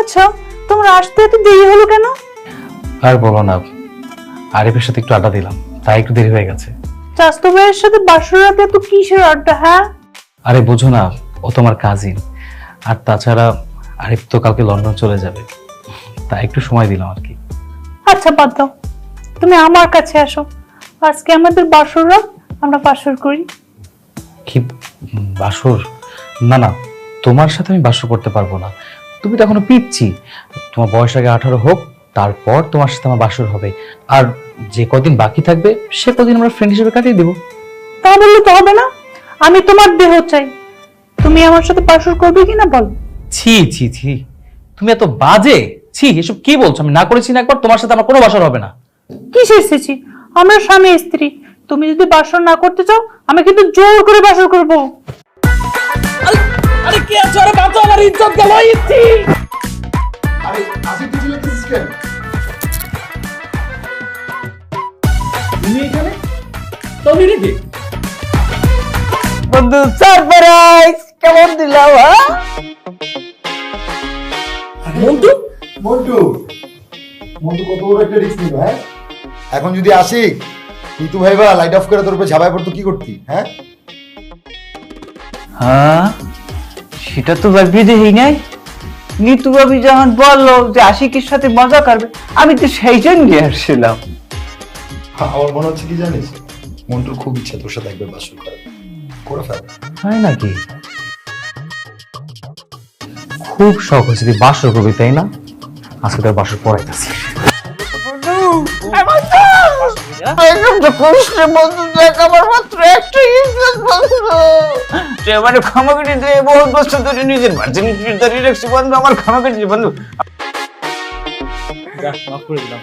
আচ্ছা তোমার আসতে এত দেরি হলো কেন? আর বলো না আরিফের সাথে একটু আড্ডা দিলাম তাই একটু দেরি হয়ে গেছে। চাস্তো ভাইয়ের সাথে বাসর রাতে এত কিসের আড্ডা হ্যাঁ? আরে বুঝো না ও তোমার কাজিন আর তাছাড়া আরিফ তো কালকে লন্ডন চলে যাবে তাই একটু সময় দিলাম আর কি। আচ্ছা বাদ দাও। তুমি আমার কাছে আসো। আজকে আমাদের বাসর রাত আমরা বাসর করি। কি বাসর? না না তোমার সাথে আমি বাসর করতে পারব না। তুমি তো এখনও পিচ্ছি। তোমার বয়স আগে আঠারো হোক তারপর তোমার সাথে আমার বাসর হবে। আর যে কদিন বাকি থাকবে সে কদিন আমরা ফ্রেন্ড হিসেবে কাটিয়ে দেবো। তা বললে তো হবে না। আমি তোমার দেহ চাই। তুমি আমার সাথে বাসর করবে কিনা বলো। ছি ছি ছি। তুমি এত বাজে। ছি এসব কি বলছো? আমি না করেছি না একবার তোমার সাথে আমার কোনো বাসর হবে না। কিসে এসেছি আমরা স্বামী স্ত্রী। তুমি যদি বাসর না করতে চাও আমি কিন্তু জোর করে বাসর করব। কি আছে আরে বাঁচো আমার ইজ্জত গেল আরে আসিফ কেন? তুমি এখানে? তুমি নাকি বন্ধু সারপ্রাইজ! কেমন দিলাম হ্যাঁ? মন্টু? মন্টু। মন্টু কত বড় একটা রিস্ক নিল হ্যাঁ? এখন যদি আসি ঋতু ভাইবা লাইট অফ করে তোর উপরে ঝাপাই পড়তো কি করতি হ্যাঁ? হ্যাঁ? সেটা তো ভাবি দেখি নাই। নিতু ভাবি যখন বলল যে আশিকের সাথে মজা করবে আমি তো সেই জন্য আসছিলাম। আমার মনে হচ্ছে কি জানিস? মন্টুর খুব ইচ্ছা তোর সাথে একবার বাসর করে। করে ফেল। হয় নাকি? খুব শখ হয়েছে তুই বাসর করবি তাই না? আজকে তোর বাসর পড়াইতেছি। একদম তো করিস রে দেখ আমার মাত্র একটা ইজ্জত বন্ধু তুই আমার ক্ষমা করে দে বহুত বছর ধরে নিজের ভার্জিন দাঁড়িয়ে রাখছি বন্ধু আমার ক্ষমা করে দে বন্ধু মাফ করে দিলাম।